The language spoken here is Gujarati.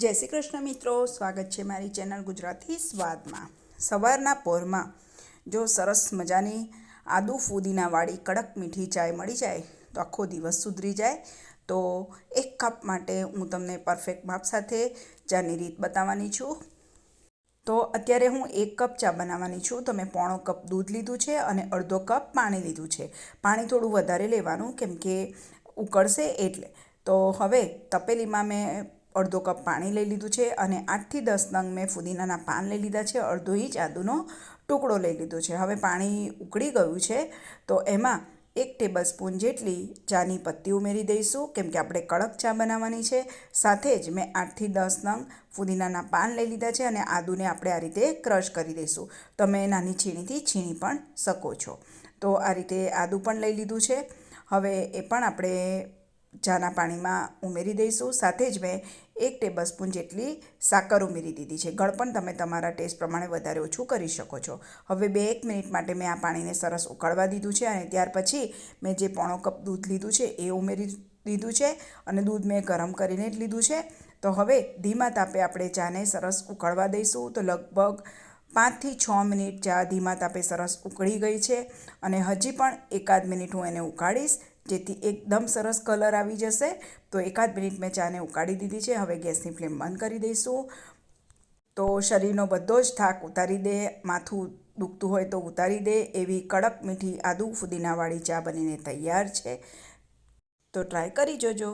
જય શ્રી કૃષ્ણ મિત્રો, સ્વાગત છે મારી ચેનલ ગુજરાતી સ્વાદમાં. સવારના પોરમાં જો સરસ મજાની આદુ ફુદીનાવાળી કડક મીઠી ચાય મળી જાય, તો આખો દિવસ સુધરી જાય, તો એક કપ માટે હું તમને પરફેક્ટ માપ સાથે ચાની રીત બતાવવાની છું. તો અત્યારે હું એક કપ ચા બનાવવાની છું. તો મેં પોણો કપ દૂધ લીધું છે અને અડધો કપ પાણી લીધું છે. પાણી થોડું વધારે લેવાનું કેમ કે ઉકળશે એટલે. તો હવે તપેલીમાં મેં અડધો કપ પાણી લઈ લીધું છે અને આઠથી દસ નંગ મેં ફુદીનાના પાન લઈ લીધા છે, અડધો ઇંચ આદુનો ટુકડો લઈ લીધો છે. હવે પાણી ઉકળી ગયું છે, તો એમાં એક ટેબલ સ્પૂન જેટલી ચાની પત્તી ઉમેરી દઈશું, કેમ કે આપણે કડક ચા બનાવવાની છે. સાથે જ મેં આઠથી દસ નંગ ફુદીનાના પાન લઈ લીધા છે અને આદુને આપણે આ રીતે ક્રશ કરી દઈશું. તમે નાની છીણીથી છીણી પણ શકો છો. તો આ રીતે આદુ પણ લઈ લીધું છે. હવે એ પણ આપણે ચાના પાણીમાં ઉમેરી દઈશું. સાથે જ મેં એક ટેબલ સ્પૂન જેટલી સાકર ઉમેરી દીધી છે. ગળપણ તમે તમારા ટેસ્ટ પ્રમાણે વધારે ઓછું કરી શકો છો. હવે બે એક મિનિટ માટે મેં આ પાણીને સરસ ઉકળવા દીધું છે અને ત્યાર પછી મેં જે પોણો કપ દૂધ લીધું છે એ ઉમેરી દીધું છે અને દૂધ મેં ગરમ કરીને જ લીધું છે. તો હવે ધીમા તાપે આપણે ચાને સરસ ઉકળવા દઈશું. તો લગભગ પાંચથી છ મિનિટ ચા ધીમા તાપે સરસ ઉકળી ગઈ છે અને હજી પણ એકાદ મિનિટ હું એને ઉકાળીશ. જેથી એકદમ સરસ કલર આવી જશે. તો એકાદ મિનિટ મેં ચાને ઉકાળી દીધી છે. હવે ગેસની ફ્લેમ બંધ કરી દઈશું. તો શરીરનો બધો જ થાક ઉતારી દે, માથું દુખતું હોય તો ઉતારી દે, એવી કડક મીઠી આદુ ફુદીનાવાળી ચા બનીને તૈયાર છે. તો ટ્રાય કરી જોજો.